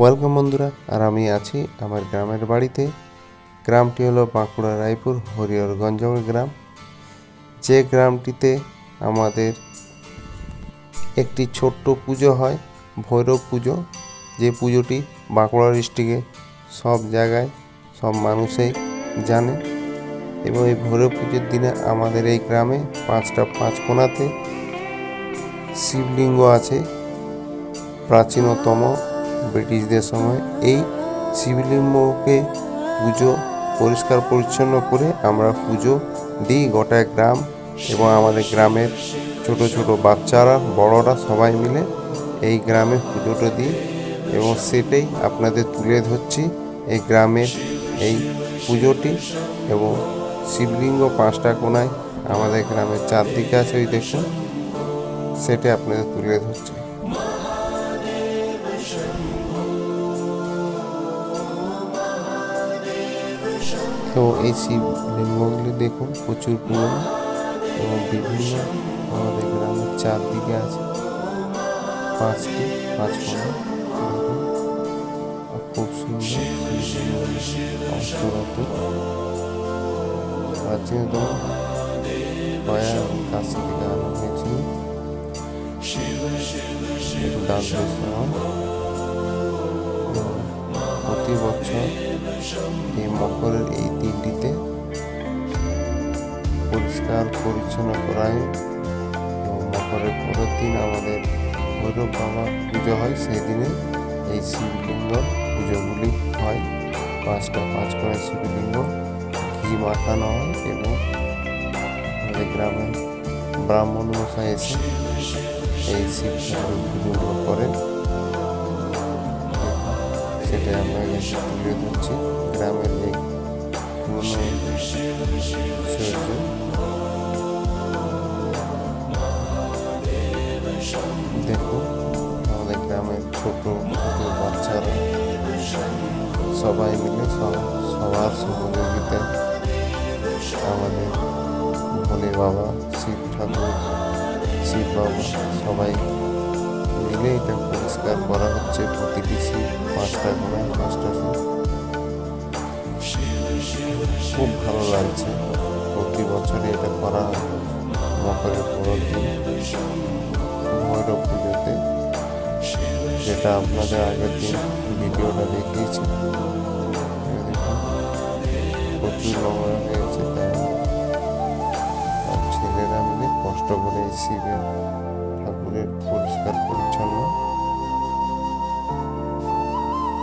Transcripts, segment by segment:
Welcome বন্ধুরা, আর আমি আছি আমার গ্রামের বাড়িতে। গ্রামটি হলো বাঁকুড়া রায়পুর হরিহরগঞ্জের গ্রাম। যে গ্রামটিতে আমাদের একটি ছোট্ট পুজো হয়, ভৈরব পুজো। যে পুজোটি বাঁকুড়া ডিস্ট্রিক্টে সব জায়গায় সব মানুষই জানে। এবং এই ভৈরব পুজোর দিনে আমাদের এই গ্রামে পাঁচটা পাঁচ কোণাতে শিবলিঙ্গ আছে, প্রাচীনতম ব্রিটিশদের সময় এই শিবলিঙ্গকে পুজো পরিষ্কার পরিচ্ছন্ন করে আমরা পুজো দিই গোটা গ্রাম এবং আমাদের গ্রামের ছোট ছোট বাচ্চারা, বড়রা সবাই মিলে এই গ্রামে পুজোটা দিই এবং সেটাই আপনাদের তুলে ধরছি এই গ্রামের এই পুজোটি এবং শিবলিঙ্গ পাঁচটা কোনায় আমাদের গ্রামের চারদিকে আছে, ওই দেখুন, সেটা আপনাদের তুলে ধরছি। তো এই শিবলিঙ্গগুলি দেখুন, প্রচুর পুরনো এবং বিভিন্ন আমাদের গ্রামের চারদিকে আছে। পাঁচটি, পাঁচ খুব সুন্দর অন্তরত এবং কাশি থেকে আনা হয়েছিল। প্রতি বছর এই মকরের এই দিনটিতে পরিষ্কার পরিচ্ছন্ন করা হয় এবং মকরের পরের দিন আমাদের ভৈরব বাবা পুজো হয়, সেই দিনে এই শিবলিঙ্গ পুজোগুলি হয়। পাঁচটা, পাঁচ করে শিবলিঙ্গ, ঘি মাখানো হয় এবং আমাদের গ্রামে ব্রাহ্মণ মশাই এসে এই শিব পুজোগুলো করেন। সেটা আমরা তুলে ধরছি গ্রামের ঐতিহ্য। দেখুন আমাদের গ্রামের ছোট ছোট বাচ্চারা সবাই মিলে সব সবার সহযোগিতায় আমাদের ভোলে বাবা, শিব ঠাকুর, শিব বাবা সবাই মিলে এটা পরিষ্কার করা হচ্ছে প্রতিটি শিব পাঁচটা করে পাঁচটা খুব ভালো লাগছে। প্রতি বছরই এটা করা হয়। মকরের পরের দিন ভৈরব পুজোতে। যেটা আপনাদের আগের দিন ভিডিওটা দেখিয়েছি। প্রচুর নোংরা হয়েছে। তাই ছেলেরা মিলে কষ্ট করে এই ঠাকুরের পরিষ্কার পরিচ্ছন্ন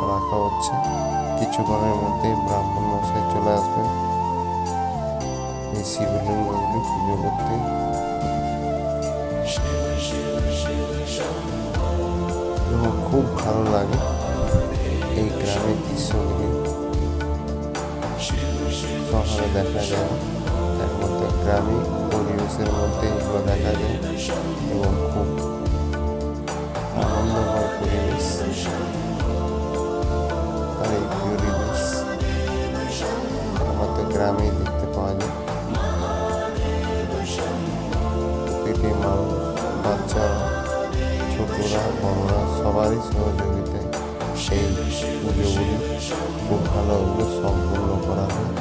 রাখা হচ্ছে। কিছুক্ষণের মধ্যে ব্রাহ্মণ মশাই চলে আসবে এই শিবলিঙ্গগুলি পুজো করতে। এবং খুব ভালো লাগে এই গ্রামের দৃশ্যগুলি শহরে দেখা যায়। একমাত্র গ্রামে পরিবেশের মধ্যে এগুলো দেখা যায়। এবং খুব গ্রামেই দেখতে পাওয়া যায়। প্রতিটি মানুষ বাচ্চা, ছোটরা, বড়রা সবারই সহযোগিতায় সেই পুজোগুলি খুব ভালোভাবে সম্পূর্ণ করা হয়।